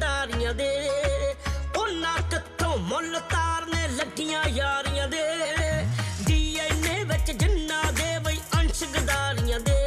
ਗਦਾਰੀਆਂ ਦੇ। ਉਹਨਾਂ ਕਿੱਥੋਂ ਮੁੱਲ ਤਾਰਨੇ ਲੱਗੀਆਂ ਯਾਰੀਆਂ ਦੇ। ਡੀਐਨਏ ਵਿੱਚ ਜਿੰਨਾ ਦੇ ਬਈ ਅੰਸ਼ ਗਦਾਰੀਆਂ ਦੇ।